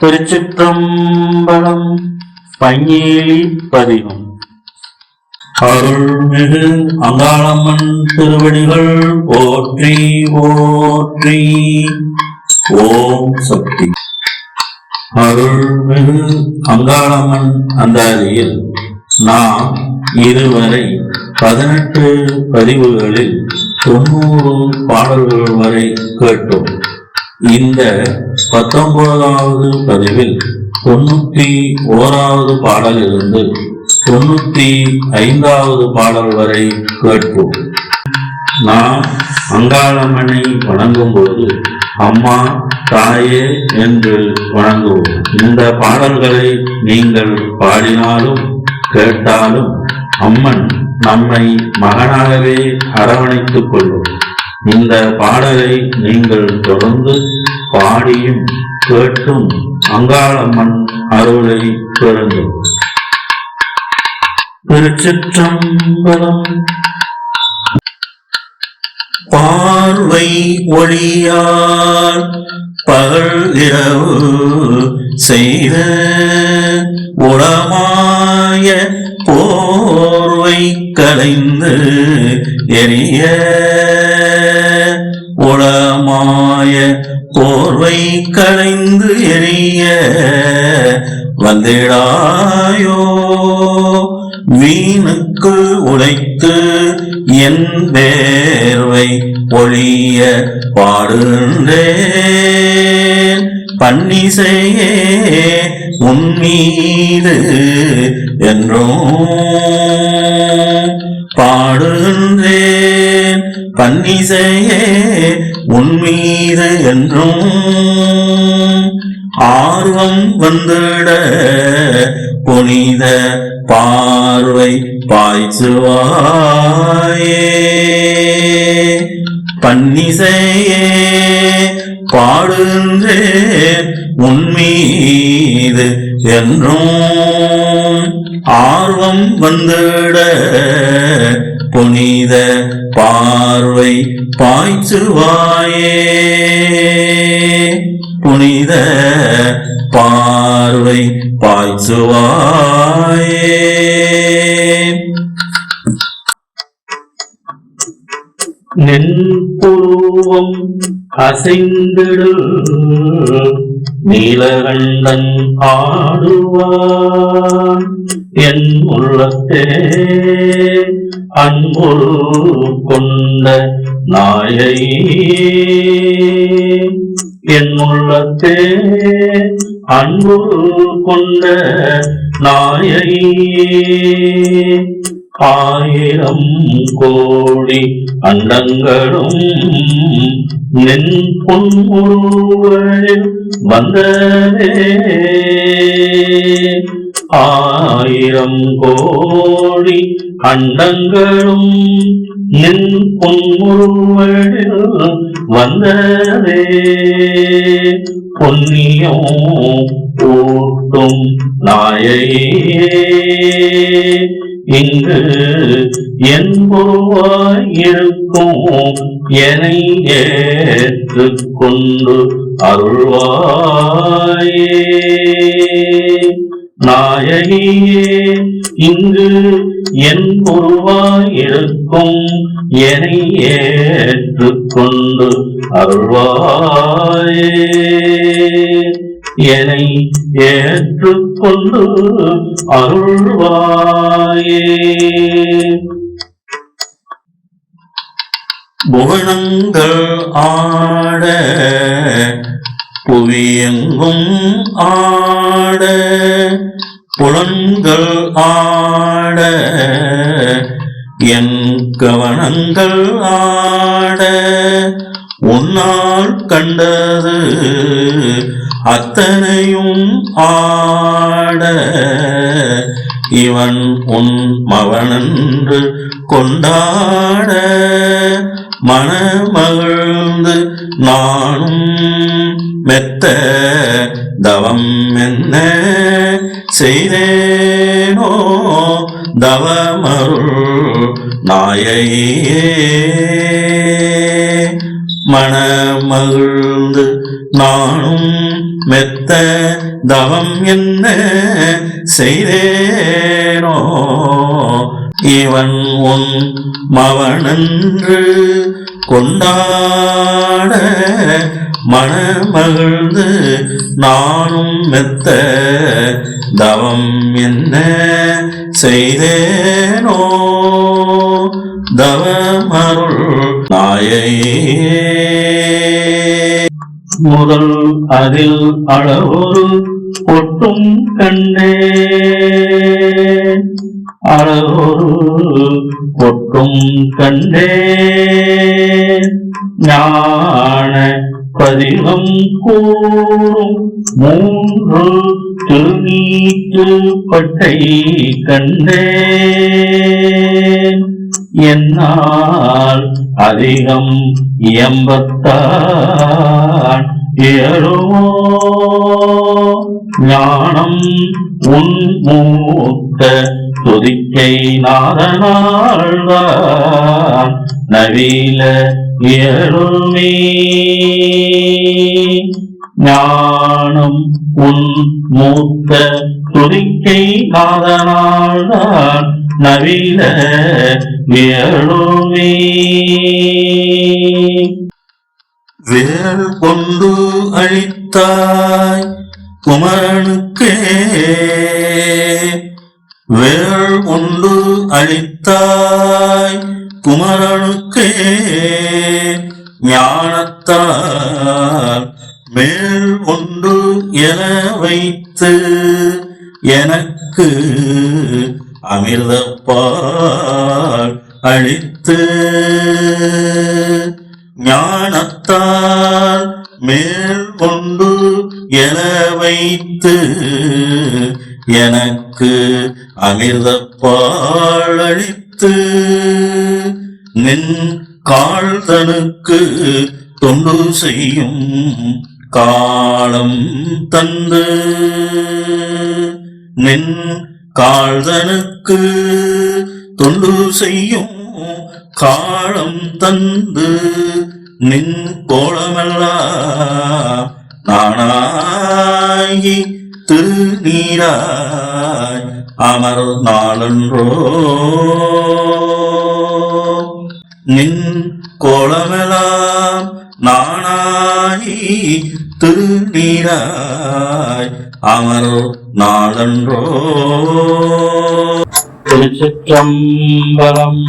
திருச்சிற்றம்பலம் பஞ்சேலி பதிகம். அருள்மிகு அங்காளம்மன் திருவடிகள் போற்றி போற்றி. ஓம் சக்தி. அருள்மிகு அங்காளம்மன் அந்தாதியில் நாம் இதுவரை பதினெட்டு பதிவுகளில் தொண்ணூறு பாடல்கள் வரை கேட்டோம். இந்த பத்தொன்பதாவது பதிவில் தொண்ணூத்தி ஓராவது பாடலிலிருந்து தொண்ணூத்தி ஐந்தாவது பாடல் வரை கேட்போம். நாம் அங்காளம்மனை வணங்கும் போது அம்மா தாயே என்று வணங்குவோம். இந்த பாடல்களை நீங்கள் பாடினாலும் கேட்டாலும் அம்மன் நம்மை மகனாகவே அரவணைத்துக் கொள்ளும். இந்த பாடலை நீங்கள் தொடர்ந்து பாடியும் கேட்டும் அங்காளம்மன் அருளை பெறுங்கள். திருச்சிற்றம்பலம் பார்வை ஒளியால் பகல் இரவு செய்த உளமாய போர்வை கலைந்து எரிய உளமாய போர்வை களைந்து எரிய வந்திடாயோ? வீணுக்கு உழைத்து என் வேர்வை ஒழிய பாடுகின்றேன் பன்னிசையே உன்மீது என்றும் பாடுகின்றேன் பன்னிசையே உன்மீது என்றும் ஆர்வம் வந்துட புனித பார்வை பாய்ச்சுவாயே. பன்னிசையே பாடுகின்றேன் உன்மீது என்றும் ஆர்வம் வந்துட புனித பார்வை பாய்ச்சுவாயே புனித பார்வை பாய்ச்சுவாயே. நென்புருவம் அசைந்திடு நீலகண்டன் ஆடுவான். என் உள்ளத்தே அன்புரு கொண்ட நாயை என் உள்ளத்தே அன்புரு கொண்ட நாயை ஆயிரம் கோடி அண்டங்களும் நின் பொன்முருவழில் வந்ததே. ஆயிரம் கோடி கண்டங்களும் நின் பொன்முருவழில் வந்ததே பொன்னியம் ஊட்டும் நாயையே இங்கு என் என என்னை ஏற்றுக்கொண்டு அருள்வாயே. நாயகியே இங்கு என் பொருவாயிருக்கும் என்னை ஏற்றுக்கொண்டு அருள்வாயே. என்னை ஏற்றுக்கொண்டு அருள்வாயே. புகழங்கள் ஆட புவியெங்கும் ஆட புலன்கள் ஆட என் கவனங்கள் ஆட. உன்னால் கண்டது அத்தனையும் ஆட. இவன் உன் மவனன்று கொண்டாட. மனமகிழ்ந்து நானும் மெத்த தவம் என்ன செய்தேனோ தவமருள் நாயையே. மனமகிழ்ந்து நானும் மெத்த தவம் என்ன செய்தேனோ இவன் உன் மவனன்று கொண்டாட மனமகிழ்ந்து நானும் மெத்த தவம் என்ன செய்தேனோ? தவமருள் நாயையே. முதல் அதில் அளவொரு ஒட்டும் கண்ணே. அளவொரு ஒட்டும் கண்டே ஞான பதிகம் கூறும் மூன்று திருநீற்று பட்டை கண்டேன் என்னால் அதிகம் இயம்பத்தான் இயலுமோ ஞானம் உன் மூத்த துதிக்கை நாதனால்தான் நவீன இயலுமே ஞானம் உன் மூத்த துதிக்கை நாதனால்தான் நவீன வியலுமே வேல் கொண்டு அழித்தாய் குமரனுக்கே. வேல் கொண்டு அழித்தாய் குமரனுக்கே ஞானத்தால் மேல் ஒன்று என வைத்து எனக்கு அமிர்தப்பால் அழித்து ஞானத்தால் மேல் கொண்டு என வைத்து எனக்கு அமிர்தப்பால் அழித்து நின் கால்தனுக்கு தொண்டு செய்யும் காலம் தந்து நின் கால்தனுக்கு தொண்டு செய்யும் காலம் தந்து நின் கோலமெல்லாம் நானாகி திருநீராய் அமர் நாளன்றோ நின் கோலமெலாம் நானாகி திருநீராய் அமர் நாளன்றோ திருச்சிற்றம்பலம்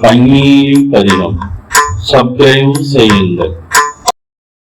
கண்ணீர் பதினம் சப்ஸ்கிரைப் செய்யுங்கள்.